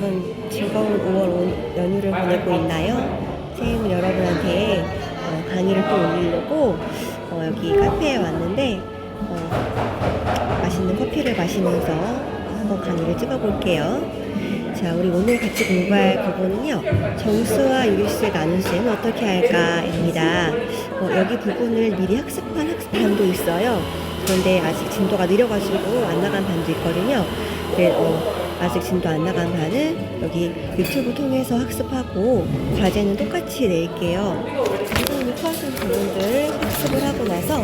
여러분 즐거운 5월 연휴를 보내고 있나요? 선생님 여러분한테 어, 강의를 또 올리려고 어, 여기 카페에 왔는데 어, 맛있는 커피를 마시면서 한번 강의를 찍어볼게요. 자, 우리 오늘 같이 공부할 부분은요. 정수와 유리수의 나눗셈은 어떻게 할까입니다. 어, 여기 부분을 미리 학습한 학습반도 있어요. 그런데 아직 진도가 느려가지고 안 나간 반도 있거든요. 네, 어, 아직 진도 안 나간 반은 여기 유튜브 통해서 학습하고 과제는 똑같이 낼게요. 선생님이 풀어준 부분들 학습을 하고 나서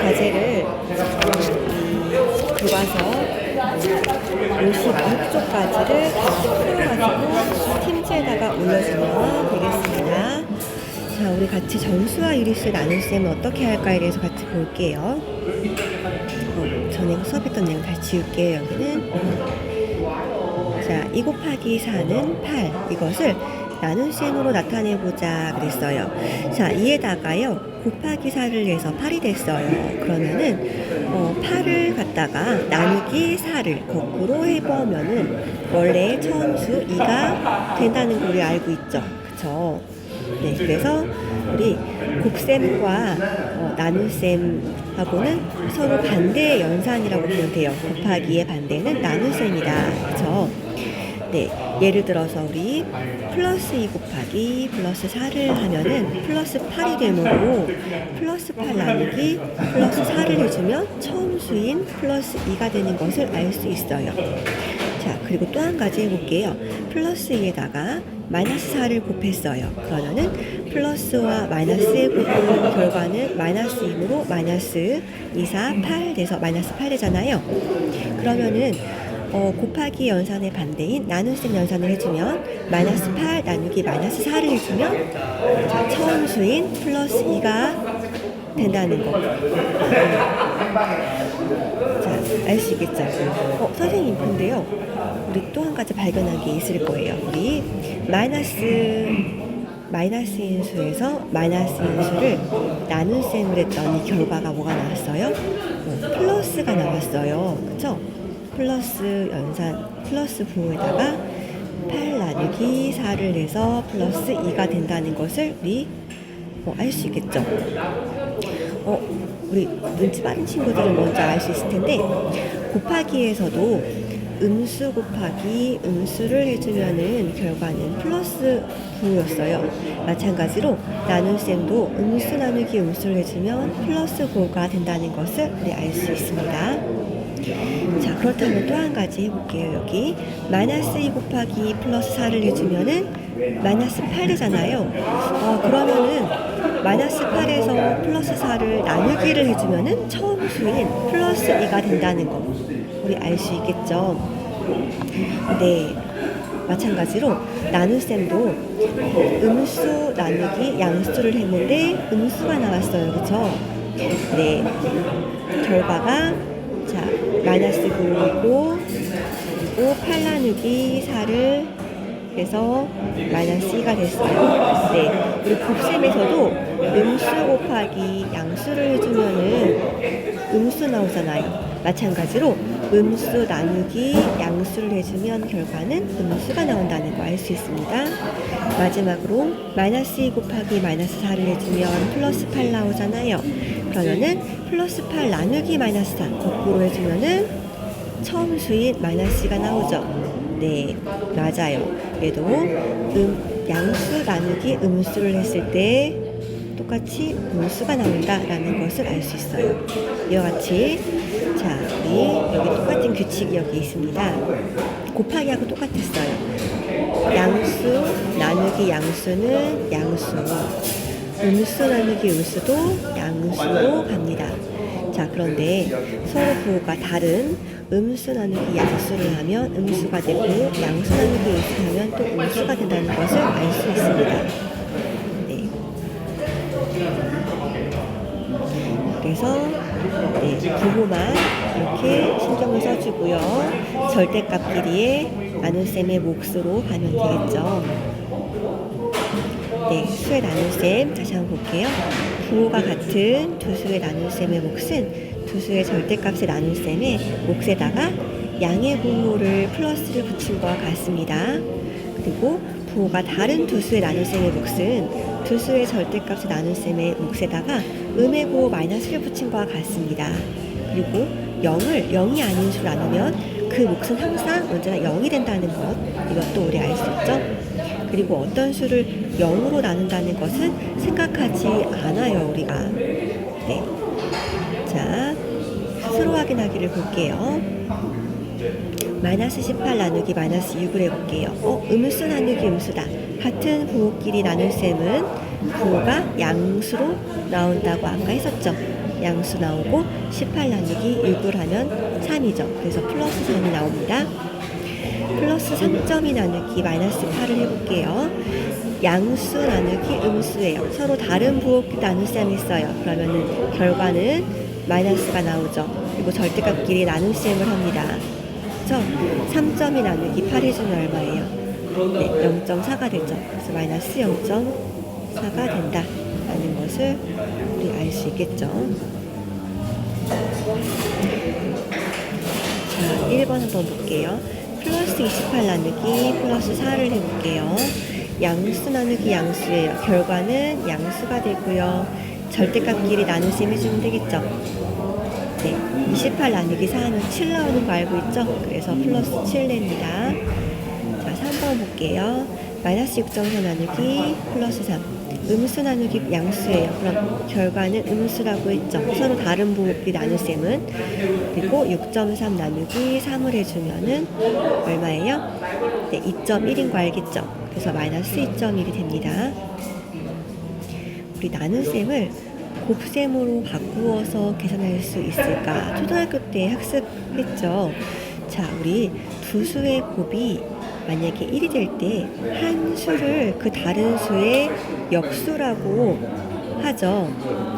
과제를 이 교과서 56쪽까지를 다 풀어가지고 팀지에다가 올려주면 되겠습니다. 자, 우리 같이 정수와 유리수의 나눗셈은 어떻게 할까에 대해서 같이 볼게요. 어, 전에 수업했던 내용 다시 지울게요. 여기는 자, 2 곱하기 4는 8. 이것을 나눗셈으로 나타내보자 그랬어요. 자, 이에다가요, 곱하기 4를 해서 8이 됐어요. 그러면은, 어, 8을 갖다가 나누기 4를 거꾸로 해보면은, 원래 처음 수 2가 된다는 걸 알고 있죠. 그쵸? 네, 그래서 우리 곱셈과 어, 나눗셈하고는 서로 반대의 연산이라고 보면 돼요. 곱하기의 반대는 나눗셈이다. 그쵸? 네, 예를 들어서 우리 플러스 2 곱하기 플러스 4를 하면은 플러스 8이 되므로 플러스 8 나누기 플러스 4를 해주면 처음 수인 플러스 2가 되는 것을 알 수 있어요. 자, 그리고 또 한 가지 해볼게요. 플러스 2에다가 마이너스 4를 곱했어요. 그러면은 플러스와 마이너스의 곱은 결과는 마이너스 2으로 마이너스 2, 4, 8 돼서 마이너스 8 되잖아요. 그러면은 어, 곱하기 연산의 반대인 나눗셈 연산을 해주면 마이너스 8 나누기 마이너스 4를 해주면 자, 처음 수인 플러스 2가 된다는 거. 자, 알 수 있겠죠? 어, 선생님, 근데요. 우리 또 한 가지 발견한 게 있을 거예요. 우리 마이너스, 마이너스 인 수에서 마이너스 인 수를 나눗셈을 했더니 결과가 뭐가 나왔어요? 어, 플러스가 나왔어요. 그쵸? 플러스 연산, 플러스 부호에다가 8 나누기 4를 내서 플러스 2가 된다는 것을 우리 어, 알수 있겠죠? 어, 우리 눈치 빠른 친구들은 먼저 알 수 있을 텐데 곱하기에서도 음수 곱하기 음수를 해주면은 결과는 플러스 부호였어요. 마찬가지로 나눗셈도 음수 나누기 음수를 해주면 플러스 부호가 된다는 것을 우리 알 수 있습니다. 자 그렇다면 또 한 가지 해볼게요 여기 마이너스 2 곱하기 플러스 4를 해주면은 마이너스 8이잖아요. 어, 그러면은 마이너스 8에서 플러스 4를 나누기를 해주면은 처음 수인 플러스 2가 된다는 거. 우리 알 수 있겠죠? 네. 마찬가지로 나눗셈도 음수 나누기 양수를 했는데 음수가 나왔어요. 그쵸? 네. 결과가 자, 마이너스 9이고, 그리고 8 나누기 4를 해서 마이너스 2가 됐어요. 네. 우리 곱셈에서도 음수 곱하기 양수를 해주면은 음수 나오잖아요. 마찬가지로 음수 나누기 양수를 해주면 결과는 음수가 나온다는 거 알 수 있습니다. 마지막으로 마이너스 2 곱하기 마이너스 4를 해주면 플러스 8 나오잖아요. 그러면은 플러스 8 나누기 마이너스 4 거꾸로 해주면은 처음 수인 마이너스 가 나오죠. 네, 맞아요. 얘도 음, 양수 나누기 음수를 했을 때 똑같이 음수가 나온다라는 것을 알 수 있어요. 이와 같이 자, 우리 여기 똑같은 규칙이 여기 있습니다. 곱하기하고 똑같았어요. 양수 나누기 양수는 양수, 음수 나누기 음수도 양수로 갑니다. 자, 그런데 서로 부호가 다른 음수 나누기 양수를 하면 음수가 되고 양수 나누기 음수를 하면 또 음수가 된다는 것을 알 수 있습니다. 네. 그래서 네, 부호만 이렇게 신경을 써주고요. 절대값끼리의 나눗셈의 몫으로 가면 되겠죠. 네, 수의 나눗셈 다시 한번 볼게요. 부호가 같은 두 수의 나눗셈의 몫은 두 수의 절대값의 나눗셈의 몫에다가 양의 분모를 플러스를 붙인 것과 같습니다. 그리고 부호가 다른 두 수의 나눗셈의 몫은 두 수의 절대값의 나눗셈의 몫에다가 음의 부호 마이너스를 붙인 것과 같습니다. 그리고 0을 0이 아닌 수로 나누면 그 몫은 항상 언제나 0이 된다는 것 이것도 우리 알 수 있죠. 그리고 어떤 수를 0으로 나눈다는 것은 생각하지 않아요 우리가. 네. 확인하기를 볼게요. 마이너스 18 나누기 마이너스 6을 해볼게요. 어, 음수 나누기 음수다. 같은 부호끼리 나눌 셈은 부호가 양수로 나온다고 아까 했었죠. 양수 나오고 18 나누기 6을 하면 3이죠. 그래서 플러스 3이 나옵니다. 플러스 3점이 나누기 마이너스 8을 해볼게요. 양수 나누기 음수예요. 서로 다른 부호끼리 나눌 셈이 있어요. 그러면은 결과는 마이너스가 나오죠. 그리고 절대값끼리 나눌 셈을 합니다. 그렇죠? 3점이 나누기 8 해주면 얼마예요? 네, 0.4가 되죠. 그래서 마이너스 0.4가 된다. 라는 것을 우리 알 수 있겠죠. 자, 1번 한번 볼게요. 플러스 28 나누기 플러스 4를 해볼게요. 양수 나누기 양수예요. 결과는 양수가 되고요. 절대값끼리 나눗셈 해주면 되겠죠. 네, 28 나누기 4는 7 나오는 거 알고 있죠? 그래서 플러스 7 냅니다. 자, 3번 볼게요. 마이너스 6.4 나누기 플러스 3. 음수 나누기 양수예요. 그럼 결과는 음수라고 했죠. 서로 다른 부호끼리 나눗셈은 그리고 6.3 나누기 3을 해주면은 얼마예요? 네, 2.1인 거 알겠죠? 그래서 마이너스 2.1이 됩니다. 우리 나눗셈을 곱셈으로 바꾸어서 계산할 수 있을까? 초등학교 때 학습했죠. 자, 우리 두 수의 곱이 만약에 1이 될 때 한 수를 그 다른 수의 역수라고 하죠.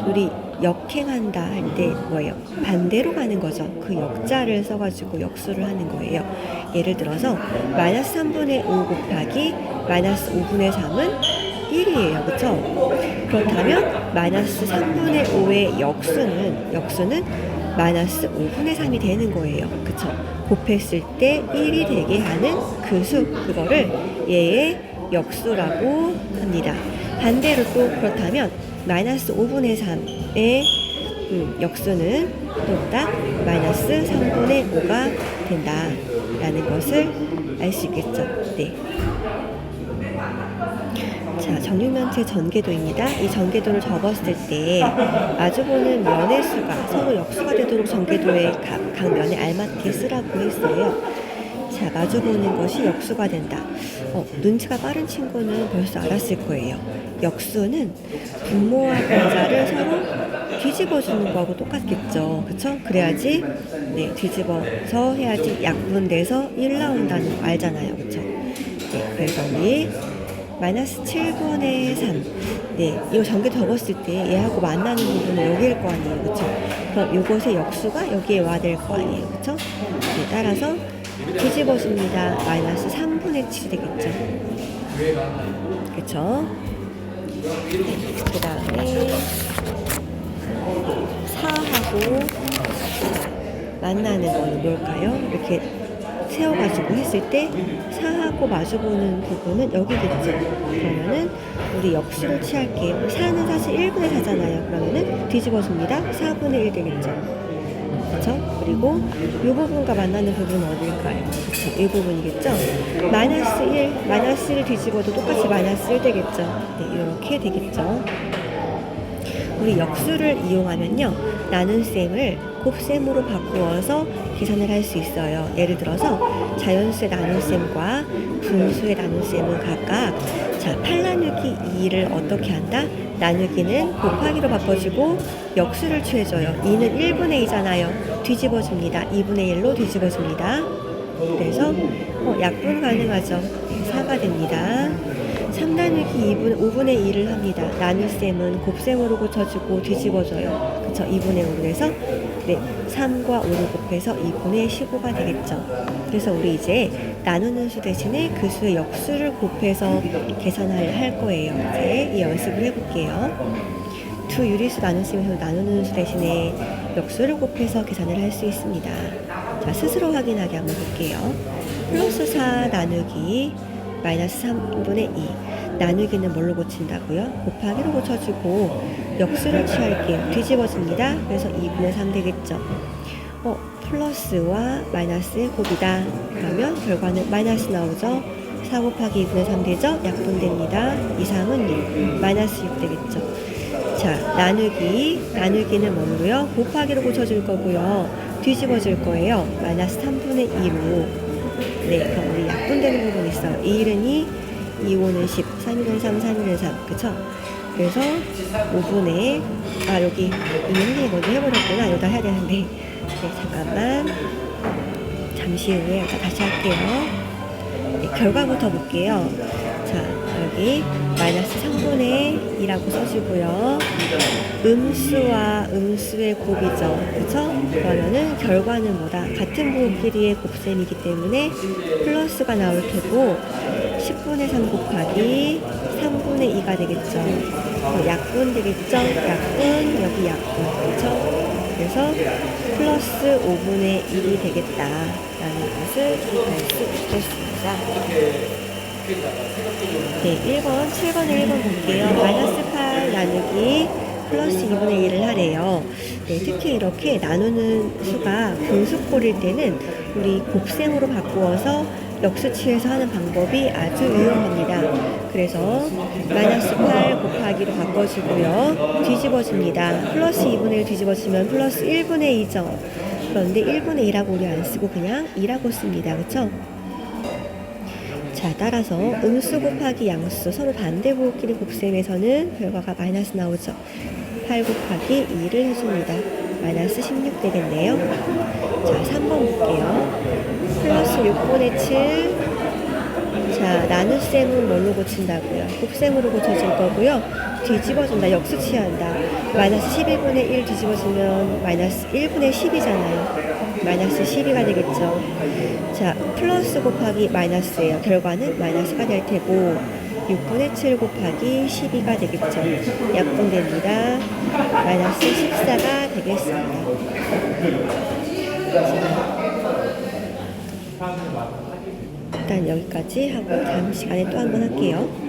우리 역행한다 할 때 뭐예요? 반대로 가는 거죠. 그 역자를 써가지고 역수를 하는 거예요. 예를 들어서 마이너스 3분의 5 곱하기 마이너스 5분의 3은 1이에요. 그쵸? 그렇다면 마이너스 3분의 5의 역수는 역수는 마이너스 5분의 3이 되는 거예요. 그쵸? 곱했을 때 1이 되게 하는 그 수, 그거를 얘의 역수라고 합니다. 반대로 또 그렇다면 마이너스 5분의 3의 음, 역수는 또딱 마이너스 3분의 5가 된다라는 것을 알 수 있겠죠. 네. 자, 정육면체 전개도입니다. 이 전개도를 접었을 때 마주보는 면의 수가 서로 역수가 되도록 전개도의 각, 각 면에 알맞게 쓰라고 했어요. 자, 마주보는 것이 역수가 된다. 어, 눈치가 빠른 친구는 벌써 알았을 거예요. 역수는 분모와 분자를 서로 뒤집어 주는 거하고 똑같겠죠. 그쵸? 그래야지, 네, 뒤집어서 해야지 약분 돼서 1 나온다는 거 알잖아요. 그쵸? 네, 그래서 우리 마이너스 7분의 3. 네, 이거 전개 접었을 때 얘하고 만나는 부분은 여기일 거 아니에요. 그쵸? 그럼 이것의 역수가 여기에 와야 될거 아니에요. 그쵸? 네, 따라서 뒤집어줍니다. 마이너스 3분의 7이 되겠죠. 그쵸? 그 다음에 4하고 만나는 거는 뭘까요? 이렇게 세워가지고 했을 때 4하고 마주보는 부분은 여기겠죠. 그러면은 우리 역수를 취할게요. 4는 사실 1분의 4잖아요. 그러면은 뒤집어줍니다. 4분의 1 되겠죠. 그렇죠? 그리고 이 부분과 만나는 부분은 어딜까요? 그렇죠? 이 부분이겠죠? 마이너스 1, 마이너스 1 뒤집어도 똑같이 마이너스 1 되겠죠? 네, 이렇게 되겠죠? 우리 역수를 이용하면요. 나눗셈을 곱셈으로 바꾸어서 계산을 할 수 있어요. 예를 들어서 자연수의 나눗셈과 분수의 나눗셈은 각각 자, 8 나누기 2를 어떻게 한다? 나누기는 곱하기로 바꿔주고 역수를 취해줘요. 2는 1분의 2잖아요. 뒤집어줍니다. 2분의 1로 뒤집어줍니다. 그래서 어, 약분 가능하죠. 4가 됩니다. 3 나누기 2분, 5분의 2를 합니다. 나눗셈은 곱셈으로 고쳐주고 뒤집어줘요. 그쵸? 2분의 5로 해서 네, 3과 5를 곱해서 2분의 15가 되겠죠. 그래서 우리 이제 나누는 수 대신에 그 수의 역수를 곱해서 계산을 할 거예요. 이제 이 연습을 해볼게요. 두 유리수 나눗셈에서 나누는 수 대신에 역수를 곱해서 계산을 할 수 있습니다. 자, 스스로 확인하게 한번 볼게요. 플러스 4 나누기 마이너스 3분의 2. 나누기는 뭘로 고친다고요? 곱하기로 고쳐주고 역수를 취할게요. 뒤집어집니다. 그래서 2분의 3 되겠죠. 어, 플러스와 마이너스의 곱이다. 그러면 결과는 마이너스 나오죠. 4 곱하기 2분의 3 되죠? 약분됩니다. 2, 3은 6. 마이너스 6 되겠죠. 자, 나누기. 나누기는 뭐로요? 곱하기로 고쳐줄 거고요. 뒤집어질 거예요. 마이너스 3분의 2로. 네, 그럼 우리 약분되는 부분 있어요. 2일은 2, 2, 5는 10, 3일은 3, 3일은 3. 그쵸? 그래서 5분의, 아, 여기 있는데 먼저 해버렸구나. 여기다 해야 되는데. 네, 잠깐만. 잠시 후에 다시 할게요. 네, 결과부터 볼게요. 자, 여기 마이너스 3분의 2라고 써주고요. 음수와 음수의 곱이죠. 그쵸? 그러면은 결과는 뭐다? 같은 부호끼리의 곱셈이기 때문에 플러스가 나올 테고 10분의 3 곱하기 3분의 2가 되겠죠. 어, 약분 되겠죠? 약분, 여기 약분. 그쵸? 그래서 플러스 5분의 1이 되겠다라는 것을 알수 있겠습니다. 네, 1번, 7번에 1번 볼게요. 마이너스 8 나누기 플러스 2분의 1을 하래요. 네, 특히 이렇게 나누는 수가 분수꼴일 때는 우리 곱셈으로 바꾸어서 역수치에서 하는 방법이 아주 유용합니다. 그래서 마이너스 8 곱하기로 바꿔주고요. 뒤집어줍니다. 플러스 2분의 1 뒤집어주면 플러스 1분의 2죠. 그런데 1분의 2라고 우리 안 쓰고 그냥 2라고 씁니다. 그쵸? 자, 따라서 음수 곱하기 양수 서로 반대 부호끼리 곱셈에서는 결과가 마이너스 나오죠. 8 곱하기 2를 해줍니다. 마이너스 16 되겠네요. 자, 3번 볼게요. 플러스 6분의 7. 자, 나눗셈은 뭘로 고친다고요? 곱셈으로 고쳐줄 거고요. 뒤집어준다. 역수치한다. 마이너스 12분의 1 뒤집어주면 마이너스 1분의 10이잖아요. 마이너스 12가 되겠죠. 자, 플러스 곱하기 마이너스예요. 결과는 마이너스가 될 테고 6분의 7 곱하기 12가 되겠죠. 약분됩니다. 마이너스 14가 되겠습니다. 일단 여기까지 하고 다음 시간에 또 한 번 할게요.